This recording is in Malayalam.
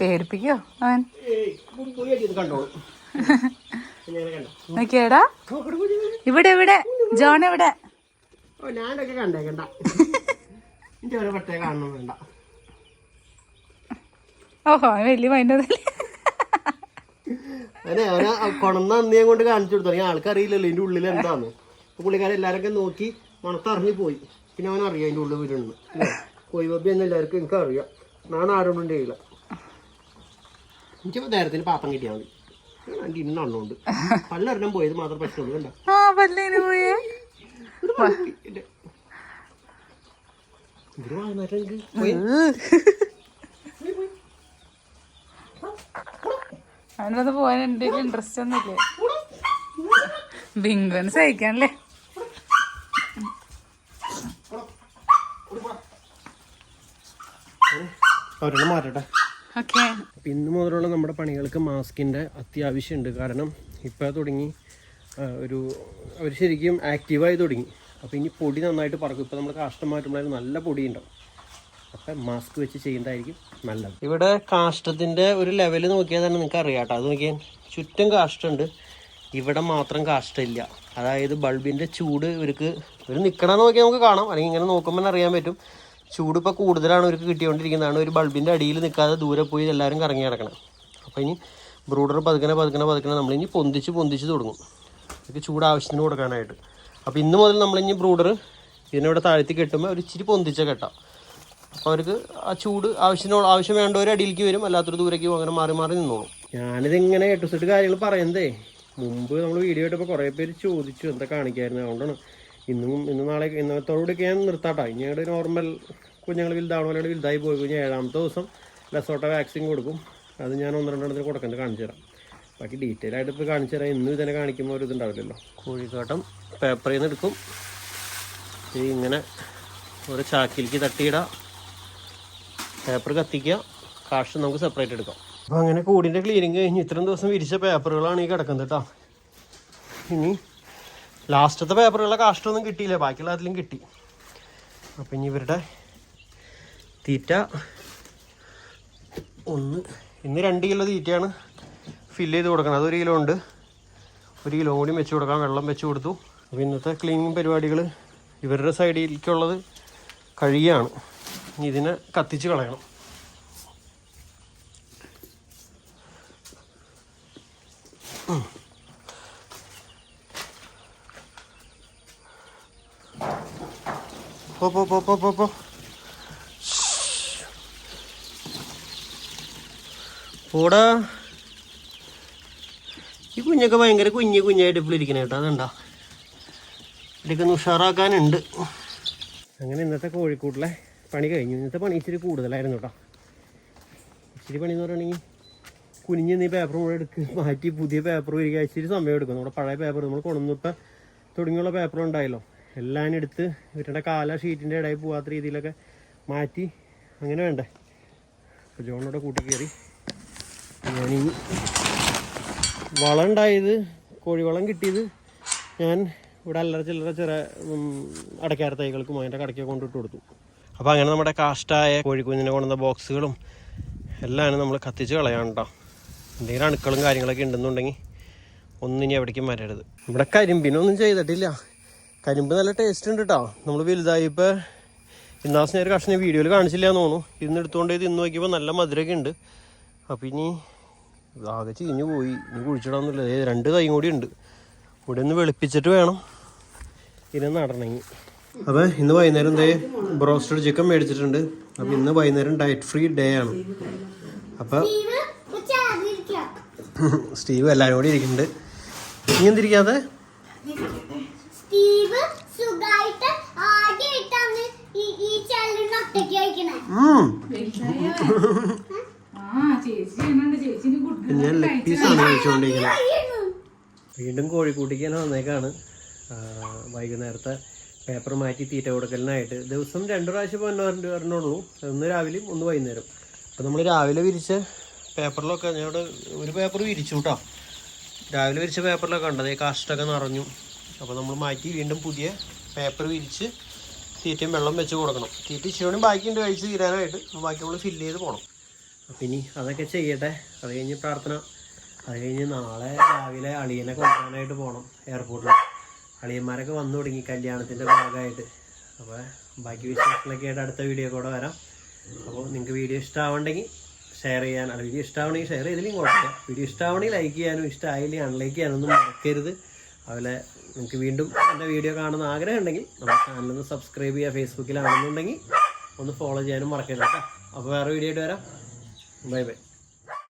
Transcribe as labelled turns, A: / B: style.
A: പേടിപ്പിക്കോ അവൻ? നോക്കിയേടാ. ഇവിടെ ഇവിടെ. ജോൺ
B: എവിടെ? ഞാനൊക്കെ കണ്ടേക്കണ്ട എന്റെ ഒരു പട്ടേ കാണണം വേണ്ട
A: ഓഹോ വലിയ മൈൻഡൊന്നുമില്ല
B: അവനെ അവനെ കൊണന്ന അന്ന് കൊണ്ട് കാണിച്ചു കൊടുത്തു. ആൾക്കറിയില്ലല്ലോ ഇതിന്റെ ഉള്ളിൽ എന്താന്ന്. പുള്ളിക്കാരെല്ലാരൊക്കെ നോക്കി മണത്തറിഞ്ഞു പോയി. പിന്നെ അവൻ അറിയാം അതിന്റെ ഉള്ളിൽ വരുന്നു കോയി ബബ്ബി എന്ന് എല്ലാവർക്കും എനിക്ക് അറിയാം. ഞാൻ ആരോടും ചെയ്യില്ല എനിക്ക് നേരത്തിന് പാത്രം കിട്ടിയാൽ മതി. എനിക്ക് ഇന്ന് പല്ലെണ്ണം പല്ലൊരെണ്ണം പോയത് മാത്രം പറ്റുള്ളൂ കണ്ട? എനിക്ക്
A: അവനത് പോകാൻ എന്തെങ്കിലും ഇൻട്രസ്റ്റ് ഒന്നുമില്ലേ? ബിങ്കുവിന് സഹിക്കാനല്ലേ?
B: അവരെണ്ണം മാറ്റട്ടെ.
A: ഓക്കെ.
B: അപ്പം ഇന്ന് മുതലുള്ള നമ്മുടെ പണികൾക്ക് മാസ്കിന്റെ അത്യാവശ്യമുണ്ട്. കാരണം ഇപ്പോൾ തുടങ്ങി ഒരു അവർ ശരിക്കും ആക്റ്റീവായി തുടങ്ങി. അപ്പോൾ ഇനി പൊടി നന്നായിട്ട് പറക്കും. ഇപ്പോൾ നമ്മൾ കാഷ്ടം മാറ്റുമ്പോൾ നല്ല പൊടി ഉണ്ടാവും അപ്പം മാസ്ക് വെച്ച് ചെയ്യുന്നതായിരിക്കും നല്ലത്. ഇവിടെ കാഷ്ടത്തിന്റെ ഒരു ലെവൽ നോക്കിയാൽ തന്നെ നിങ്ങൾക്ക് അറിയാം കേട്ടോ. അത് നോക്കിയാൽ ചുറ്റും കാഷ്ടമുണ്ട്. ഇവിടെ മാത്രം കാഷ്ടമില്ല. അതായത് ബൾബിന്റെ ചൂട് ഇവർക്ക് ഇവർ നിൽക്കണമെന്ന് നോക്കിയാൽ നമുക്ക് കാണാം. അല്ലെങ്കിൽ ഇങ്ങനെ നോക്കുമ്പോൾ അറിയാൻ പറ്റും. ചൂട് ഇപ്പോൾ കൂടുതലാണ് അവർക്ക് കിട്ടിക്കൊണ്ടിരിക്കുന്നതാണ്. ഒരു ബൾബിന്റെ അടിയിൽ നിൽക്കാതെ ദൂരെ പോയി എല്ലാവരും കറങ്ങി കിടക്കണം അപ്പോൾ ഇനി ബ്രൂഡർ പതുക്കനെ പതുക്കനെ നമ്മൾ ഇനി പൊന്തിച്ച് പൊന്തിച്ച് തുടങ്ങും. ഇതൊക്കെ ചൂട് ആവശ്യത്തിന് കൊടുക്കാനായിട്ട്. അപ്പോൾ ഇന്ന് മുതൽ നമ്മളിനി ബ്രൂഡർ ഇതിനിവിടെ താഴ്ത്തി കെട്ടുമ്പോൾ ഒരു ഇച്ചിരി പൊന്തിച്ച കെട്ടാം. അപ്പോൾ അവർക്ക് ആ ചൂട് ആവശ്യത്തിന് ആവശ്യം വേണ്ടവർ അടിയിലേക്ക് വരും. അല്ലാത്തൊരു ദൂരേക്ക് അങ്ങനെ മാറി മാറി നിന്നോളും. ഞാനിതിങ്ങനെ എട്ടു സെറ്റ് കാര്യങ്ങൾ പറയുന്നതേ മുമ്പ് നമ്മൾ വീഡിയോ ഇട്ടപ്പോൾ കുറേ പേര് ചോദിച്ചു എന്താ കാണിക്കായിരുന്നു? അതുകൊണ്ടാണ് ഇന്നും ഇന്ന് നാളെ ഇന്നത്തോടുകൂടി ഞാൻ നിർത്താട്ടോ. ഇനി ഞങ്ങളുടെ നോർമൽ കുഞ്ഞുങ്ങൾ വലുതാവണ വലുതായി പോയി കഴിഞ്ഞാൽ ഏഴാമത്തെ ദിവസം ലസോട്ട വാക്സിൻ കൊടുക്കും. അത് ഞാൻ ഒന്ന് രണ്ടെണ്ണത്തിന് കൊടുക്കുന്നത് കാണിച്ചു തരാം. ബാക്കി ഡീറ്റെയിൽ ആയിട്ട് ഇപ്പോൾ കാണിച്ചു തരാം. ഇന്നും ഇതിനെ കാണിക്കുമ്പോൾ ഒരു ഇതുണ്ടാവില്ലല്ലോ. കോഴിക്കാട്ടം പേപ്പറിൽ നിന്ന് എടുക്കും. ഇങ്ങനെ ഒരു ചാക്കിലേക്ക് തട്ടിയിടാം. പേപ്പർ കത്തിക്കുക. കാഷ് നമുക്ക് സെപ്പറേറ്റ് എടുക്കാം. അപ്പോൾ അങ്ങനെ കൂടിന്റെ ക്ലീനിങ് കഴിഞ്ഞ് ഇത്രയും ദിവസം വിരിച്ച പേപ്പറുകളാണ് ഈ കിടക്കുന്നത് കേട്ടോ. ഇനി ലാസ്റ്റത്തെ പേപ്പറുകളെ കാഷ്ടമൊന്നും കിട്ടിയില്ല ബാക്കിയുള്ള അതിലും കിട്ടി. അപ്പം ഇനി ഇവരുടെ തീറ്റ ഒന്ന്. ഇന്ന് രണ്ട് കിലോ തീറ്റയാണ് ഫില്ല് ചെയ്ത് കൊടുക്കണം അതൊരു കിലോ ഉണ്ട്. ഒരു കിലോ കൂടി വെച്ച് കൊടുക്കാം. വെള്ളം വെച്ച് കൊടുത്തു. അപ്പോൾ ഇന്നത്തെ ക്ലീനിങ് പരിപാടികൾ ഇവരുടെ സൈഡിലേക്കുള്ളത് കഴുകിയാണ് ഇതിനെ കത്തിച്ച് കളയണം. ഉം. പോ പോ പോ പോ പോ പോ. പോടാ. ഈ കുഞ്ഞൊക്കെ ഭയങ്കര കുഞ്ഞ് കുഞ്ഞായിട്ട് ഇപ്പോൾ ഇരിക്കണ കേട്ടോ അതുണ്ടാ ഇതൊക്കെ ഒന്ന് ഉഷാറാക്കാനുണ്ട്. അങ്ങനെ ഇന്നത്തെ കോഴിക്കൂട്ടിലെ പണി കഴിഞ്ഞു. ഇന്നത്തെ പണി ഇച്ചിരി കൂടുതലായിരുന്നു കേട്ടോ. ഇച്ചിരി പണി എന്ന് പറയുകയാണെങ്കിൽ കുനിഞ്ഞ് നീ പേപ്പർ കൂടെ എടുക്ക്. മാറ്റി പുതിയ പേപ്പർ വരിക. ഇച്ചിരി സമയം എടുക്കും. നമ്മുടെ പഴയ പേപ്പർ നമ്മൾ കൊണ്ടുവന്നിപ്പോൾ തുടങ്ങിയുള്ള പേപ്പർ ഉണ്ടായല്ലോ. എല്ലാം എടുത്ത് ഇവരുടെ കാല ഷീറ്റിന്റെ ഇടയിൽ പോകാത്ത രീതിയിലൊക്കെ മാറ്റി അങ്ങനെ വേണ്ടേ? അപ്പോൾ ജോണോടെ കൂട്ടി കയറി. ഞാനീ വളം ഉണ്ടായത് കോഴിവളം കിട്ടിയത് ഞാൻ ഇവിടെ അല്ലറ ചില്ലറ ചെറിയ അടയ്ക്കാറ് തൈകൾക്കും അതിന്റെ കടയ്ക്ക് കൊണ്ടിട്ട് കൊടുത്തു. അപ്പോൾ അങ്ങനെ നമ്മുടെ കാഷ്ടായ കോഴിക്കുഞ്ഞിനെ കൊണ്ടുവന്ന ബോക്സുകളും എല്ലാം നമ്മൾ കത്തിച്ച് കളയാൻ കേട്ടോ എന്തെങ്കിലും അണുക്കളും കാര്യങ്ങളൊക്കെ ഉണ്ടെന്നുണ്ടെങ്കിൽ ഒന്നിനി എവിടേക്കും വരരുത്. ഇവിടെ കരിമ്പിനൊന്നും ചെയ്തിട്ടില്ല. കരിമ്പ് നല്ല ടേസ്റ്റ് ഉണ്ട് കേട്ടോ നമ്മൾ വലുതായിപ്പോൾ ഇന്നാസ് ഒരു കഷ്ണം വീഡിയോയിൽ കാണിച്ചില്ല എന്ന് തോന്നുന്നു. ഇന്ന് എടുത്തുകൊണ്ട് ഇത് ഇന്ന് നോക്കിയപ്പോൾ നല്ല മധുരമൊക്കെ ഉണ്ട്. അപ്പോൾ ഇനി ആകെ ചീഞ്ഞു പോയി. ഇനി കുഴിച്ചിടാന്നുള്ളത് രണ്ട് കൈയും കൂടി ഉണ്ട്. ഇവിടെ ഒന്ന് വെളുപ്പിച്ചിട്ട് വേണം. ഇതിനെ നടണമെങ്കിൽ അപ്പോൾ ഇന്ന് വൈകുന്നേരം എന്തേ ബ്രോസ്റ്റഡ് ചിക്കൻ മേടിച്ചിട്ടുണ്ട്. അപ്പോൾ ഇന്ന് വൈകുന്നേരം ഡയറ്റ് ഫ്രീ ഡേ ആണ്. അപ്പോൾ സ്റ്റീവ് എല്ലാവരും കൂടി ഇരിക്കുന്നുണ്ട്. നീ എന്തിരിക്കാതെ
C: സ്റ്റീവ് സുഖായിട്ട് ആദ്യമായിട്ടാണ് ഈ ഒറ്റയ്ക്ക് കഴിക്കണേ.
B: വീണ്ടും കോഴിക്കൂട്ടിക്കാൻ വന്നേക്കാണ്. വൈകുന്നേരത്തെ പേപ്പർ മാറ്റി തീറ്റ കൊടുക്കലിനായിട്ട്. ദിവസം രണ്ട് പ്രാവശ്യം വരണ വരണുള്ളൂ ഒന്ന് രാവിലെയും ഒന്ന് വൈകുന്നേരം. അപ്പോൾ നമ്മൾ രാവിലെ വിരിച്ച പേപ്പറിലൊക്കെ ഞങ്ങളുടെ ഒരു പേപ്പർ വിരിച്ചു കേട്ടോ രാവിലെ വിരിച്ച പേപ്പറിലൊക്കെ ഉണ്ടത് കാഷ്ടൊക്കെ നിറഞ്ഞു. അപ്പോൾ നമ്മൾ മാറ്റി വീണ്ടും പുതിയ പേപ്പർ വിരിച്ച് തീറ്റയും വെള്ളം വെച്ച് കൊടുക്കണം. തീറ്റ ഇച്ചിരി ബാക്കിയുണ്ട് കഴിച്ച് തീരാനായിട്ട്. ബാക്കി നമ്മൾ ഫില്ല് ചെയ്ത് പോകണം അപ്പം ഇനി അതൊക്കെ ചെയ്യട്ടെ. അത് കഴിഞ്ഞ് പ്രാർത്ഥന. അത് കഴിഞ്ഞ് നാളെ രാവിലെ അളിയനെ കൊണ്ടുപോകാനായിട്ട് പോകണം എയർപോർട്ടിൽ അളിയന്മാരൊക്കെ വന്നു തുടങ്ങി കല്യാണത്തിന്റെ ഭാഗമായിട്ട്. അപ്പോൾ ബാക്കി വിശേഷങ്ങളൊക്കെ ആയിട്ട് അടുത്ത വീഡിയോ കൂടെ വരാം. അപ്പോൾ നിങ്ങൾക്ക് വീഡിയോ ഇഷ്ടമാവണ്ടെങ്കിൽ ഷെയർ ചെയ്യാൻ. വീഡിയോ ഇഷ്ടമാവണമെങ്കിൽ ഷെയർ ചെയ്തില്ലെങ്കിൽ കുഴപ്പമില്ല. വീഡിയോ ഇഷ്ടമാവണമെങ്കിൽ ലൈക്ക് ചെയ്യാനും ഇഷ്ടമായില്ലെങ്കിൽ അൺലൈക്ക് ചെയ്യാനൊന്നും മറക്കരുത്. അതുപോലെ നിങ്ങൾക്ക് വീണ്ടും എന്റെ വീഡിയോ കാണുന്ന ആഗ്രഹം ഉണ്ടെങ്കിൽ നമ്മുടെ ചാനലൊന്ന് സബ്സ്ക്രൈബ് ചെയ്യുക ഫേസ്ബുക്കിലാണെന്നുണ്ടെങ്കിൽ ഒന്ന് ഫോളോ ചെയ്യാനും മറക്കരുത് കേട്ടോ. അപ്പോൾ വേറെ വീഡിയോ ആയിട്ട് വരാം. Bye bye